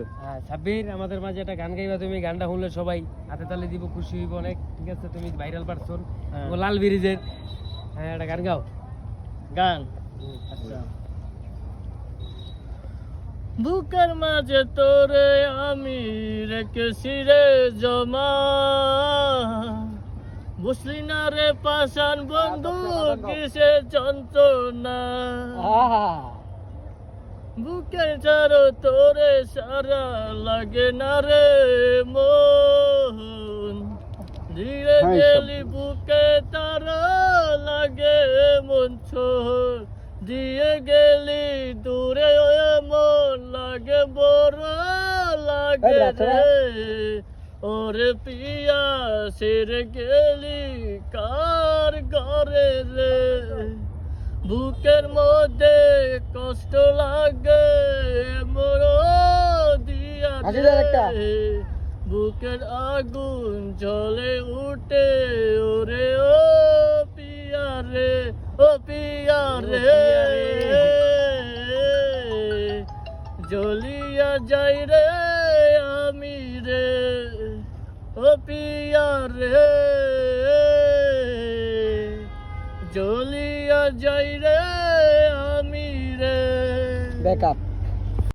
হ্যাঁ, সাব্বির আমাদের মাঝে একটা গান গাইবা তুমি গানটা শুনলে সবাই হাতে তালে দিব খুশি হইব অনেক। ঠিক আছে তুমি ভাইরাল পারছন হ্যাঁ। ও লাল ব্রিজের। হ্যাঁ একটা গান গাও। গান। আচ্ছা। বুকের মাঝে তোরে আমি রেখেছি রে জমা। বুঝলি না রে পাশান বন্ধু কিসে যন্ত্রণা? বুকের চারো তোরে সারা লাগে না রে মন। ধীরে হ্যাঁ, গেলি বুকে তারা লাগে মন ছোর দিয়ে গেলি দূরে মন লাগে বড় লাগে রে। ওরে পিয়া সের গেলি কার ঘরে রে? বুকের মধ্যে কষ্ট লাগে মোর দিয়া বুকের আগুন জ্বলে উঠে ওরে ও পিয়া রে ও পিয়া রে জ্বলিয়া যাই রে আমি রে ও পিয়া রে জ্বলিয়া যাই রে আমি রে ব্যাকআপ